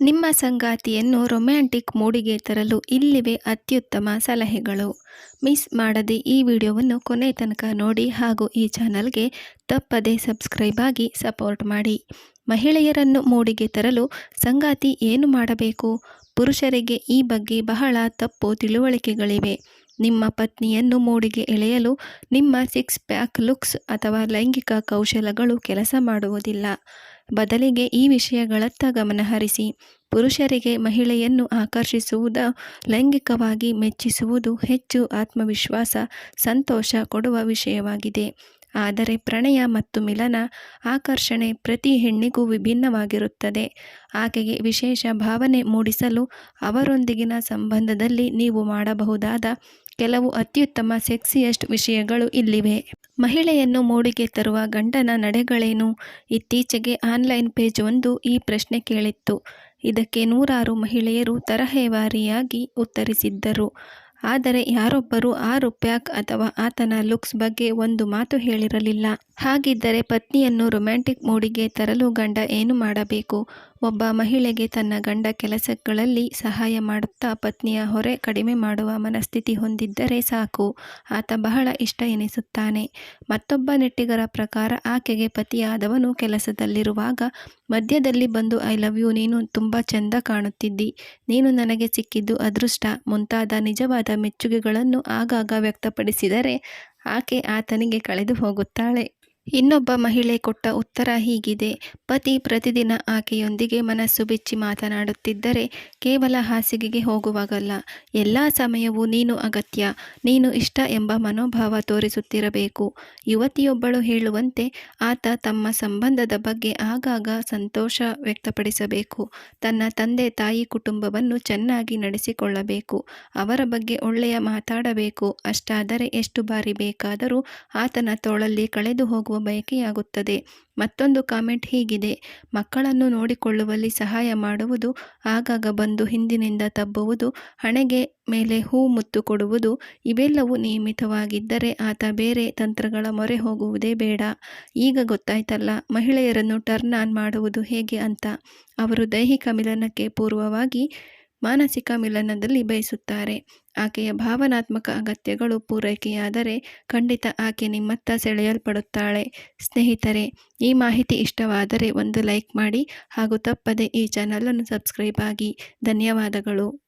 ನಿಮ್ಮ ಸಂಗಾತಿಯನ್ನು ರೊಮ್ಯಾಂಟಿಕ್ ಮೂಡಿಗೆ ತರಲು ಇಲ್ಲಿವೆ ಅತ್ಯುತ್ತಮ ಸಲಹೆಗಳು. ಮಿಸ್ ಮಾಡದೆ ಈ ವಿಡಿಯೋವನ್ನು ಕೊನೆ ತನಕ ನೋಡಿ ಹಾಗೂ ಈ ಚಾನಲ್ಗೆ ತಪ್ಪದೆ ಸಬ್ಸ್ಕ್ರೈಬ್ ಆಗಿ ಸಪೋರ್ಟ್ ಮಾಡಿ. ಮಹಿಳೆಯರನ್ನು ಮೂಡಿಗೆ ತರಲು ಸಂಗಾತಿ ಏನು ಮಾಡಬೇಕು? ಪುರುಷರಿಗೆ ಈ ಬಗ್ಗೆ ಬಹಳ ತಪ್ಪು ತಿಳುವಳಿಕೆಗಳಿವೆ. ನಿಮ್ಮ ಪತ್ನಿಯನ್ನು ಮೂಡಿಗೆ ಎಳೆಯಲು ನಿಮ್ಮ ಸಿಕ್ಸ್ ಪ್ಯಾಕ್ ಲುಕ್ಸ್ ಅಥವಾ ಲೈಂಗಿಕ ಕೌಶಲಗಳು ಕೆಲಸ ಮಾಡುವುದಿಲ್ಲ. ಬದಲಿಗೆ ಈ ವಿಷಯಗಳತ್ತ ಗಮನಹರಿಸಿ ಪುರುಷರಿಗೆ ಮಹಿಳೆಯನ್ನು ಆಕರ್ಷಿಸುವುದು ಲೈಂಗಿಕವಾಗಿ ಮೆಚ್ಚಿಸುವುದು ಹೆಚ್ಚು ಆತ್ಮವಿಶ್ವಾಸ, ಸಂತೋಷ ಕೊಡುವ ವಿಷಯವಾಗಿದೆ. ಆದರೆ ಪ್ರಣಯ ಮತ್ತು ಮಿಲನ ಆಕರ್ಷಣೆ ಪ್ರತಿ ಹೆಣ್ಣಿಗೂ ವಿಭಿನ್ನವಾಗಿರುತ್ತದೆ. ಆಕೆಗೆ ವಿಶೇಷ ಭಾವನೆ ಮೂಡಿಸಲು ಅವರೊಂದಿಗಿನ ಸಂಬಂಧದಲ್ಲಿ ನೀವು ಮಾಡಬಹುದಾದ ಕೆಲವು ಅತ್ಯುತ್ತಮ ಸೆಕ್ಸಿಯಸ್ಟ್ ವಿಷಯಗಳು ಇಲ್ಲಿವೆ. ಮಹಿಳೆಯನ್ನು ಮೂಡಿಗೆ ತರುವ ಗಂಡನ ನಡೆಗಳೇನು? ಇತ್ತೀಚೆಗೆ ಆನ್ಲೈನ್ ಪೇಜ್ ಒಂದು ಈ ಪ್ರಶ್ನೆ ಕೇಳಿತ್ತು. ಇದಕ್ಕೆ ನೂರಾರು ಮಹಿಳೆಯರು ತರಹೇವಾರಿಯಾಗಿ ಉತ್ತರಿಸಿದ್ದರು. ಆದರೆ ಯಾರೊಬ್ಬರೂ ಆ ರುಪ್ಯಾಕ್ ಅಥವಾ ಆತನ ಲುಕ್ಸ್ ಬಗ್ಗೆ ಒಂದು ಮಾತು ಹೇಳಿರಲಿಲ್ಲ. ಹಾಗಿದ್ದರೆ ಪತ್ನಿಯನ್ನು ರೊಮ್ಯಾಂಟಿಕ್ ಮೂಡಿಗೆ ತರಲು ಗಂಡ ಏನು ಮಾಡಬೇಕು? ಒಬ್ಬ ಮಹಿಳೆಗೆ ತನ್ನ ಗಂಡ ಕೆಲಸಗಳಲ್ಲಿ ಸಹಾಯ ಮಾಡುತ್ತಾ ಪತ್ನಿಯ ಹೊರೆ ಕಡಿಮೆ ಮಾಡುವ ಮನಸ್ಥಿತಿ ಹೊಂದಿದ್ದರೆ ಸಾಕು. ಆತ ಬಹಳ ಇಷ್ಟ ಎನಿಸುತ್ತಾನೆ. ಮತ್ತೊಬ್ಬ ನೆಟ್ಟಿಗರ ಪ್ರಕಾರ ಆಕೆಗೆ ಪತಿಯಾದವನು ಕೆಲಸದಲ್ಲಿರುವಾಗ ಮಧ್ಯದಲ್ಲಿ ಬಂದು, ಐ ಲವ್ ಯು, ನೀನು ತುಂಬ ಚೆಂದ ಕಾಣುತ್ತಿದ್ದಿ. ನೀನು ನನಗೆ ಸಿಕ್ಕಿದ್ದು ಅದೃಷ್ಟ. ಮುಂತಾದ ನಿಜವಾದ ಮೆಚ್ಚುಗೆಗಳನ್ನು ಆಗಾಗ ವ್ಯಕ್ತಪಡಿಸಿದರೆ, ಆಕೆ ಆತನಿಗೆ ಕಳೆದು ಹೋಗುತ್ತಾಳೆ. ಇನ್ನೊಬ್ಬ ಮಹಿಳೆ ಕೊಟ್ಟ ಉತ್ತರ ಹೀಗಿದೆ. ಪತಿ ಪ್ರತಿದಿನ ಆಕೆಯೊಂದಿಗೆ ಮನಸ್ಸು ಬಿಚ್ಚಿ ಮಾತನಾಡುತ್ತಿದ್ದರೆ ಕೇವಲ ಹಾಸಿಗೆಗೆ ಹೋಗುವಾಗಲ್ಲ. ಎಲ್ಲ ಸಮಯವೂ ನೀನು ಅಗತ್ಯ. ನೀನು ಇಷ್ಟ ಎಂಬ ಮನೋಭಾವ ತೋರಿಸುತ್ತಿರಬೇಕು. ಯುವತಿಯೊಬ್ಬಳು ಹೇಳುವಂತೆ ಆತ ತಮ್ಮ ಸಂಬಂಧದ ಬಗ್ಗೆ ಆಗಾಗ ಸಂತೋಷ ವ್ಯಕ್ತಪಡಿಸಬೇಕು. ತನ್ನ ತಂದೆ ತಾಯಿ ಕುಟುಂಬವನ್ನು ಚೆನ್ನಾಗಿ ನಡೆಸಿಕೊಳ್ಳಬೇಕು. ಅವರ ಬಗ್ಗೆ ಒಳ್ಳೆಯ ಮಾತಾಡಬೇಕು. ಅಷ್ಟಾದರೆ ಎಷ್ಟು ಬಾರಿ ಬೇಕಾದರೂ ಆತನ ತೋಳಲ್ಲಿ ಕಳೆದು ಹೋಗುವ ಬಯಕೆಯಾಗುತ್ತದೆ. ಮತ್ತೊಂದು ಕಾಮೆಂಟ್ ಹೀಗಿದೆ. ಮಕ್ಕಳನ್ನು ನೋಡಿಕೊಳ್ಳುವಲ್ಲಿ ಸಹಾಯ ಮಾಡುವುದು, ಆಗಾಗ ಬಂದು ಹಿಂದಿನಿಂದ ತಬ್ಬುವುದು, ಹಣೆಗೆ ಮೇಲೆ ಹೂ ಮುತ್ತು ಕೊಡುವುದು, ಇವೆಲ್ಲವೂ ನಿಯಮಿತವಾಗಿದ್ದರೆ ಆತ ಬೇರೆ ತಂತ್ರಗಳ ಮೊರೆ ಹೋಗುವುದೇ ಬೇಡ. ಈಗ ಗೊತ್ತಾಯ್ತಲ್ಲ, ಮಹಿಳೆಯರನ್ನು ಟರ್ನ್ ಆನ್ ಮಾಡುವುದು ಹೇಗೆ ಅಂತ. ಅವರು ದೈಹಿಕ ಮಿಲನಕ್ಕೆ ಪೂರ್ವವಾಗಿ ಮಾನಸಿಕ ಮಿಲನದಲ್ಲಿ ಬಯಸುತ್ತಾರೆ. ಆಕೆಯ ಭಾವನಾತ್ಮಕ ಅಗತ್ಯಗಳು ಪೂರೈಕೆಯಾದರೆ ಖಂಡಿತ ಆಕೆ ನಿಮ್ಮತ್ತ ಸೆಳೆಯಲ್ಪಡುತ್ತಾಳೆ. ಸ್ನೇಹಿತರೆ, ಈ ಮಾಹಿತಿ ಇಷ್ಟವಾದರೆ ಒಂದು ಲೈಕ್ ಮಾಡಿ ಹಾಗೂ ತಪ್ಪದೆ ಈ ಚಾನಲನ್ನು ಸಬ್ಸ್ಕ್ರೈಬ್ ಆಗಿ. ಧನ್ಯವಾದಗಳು.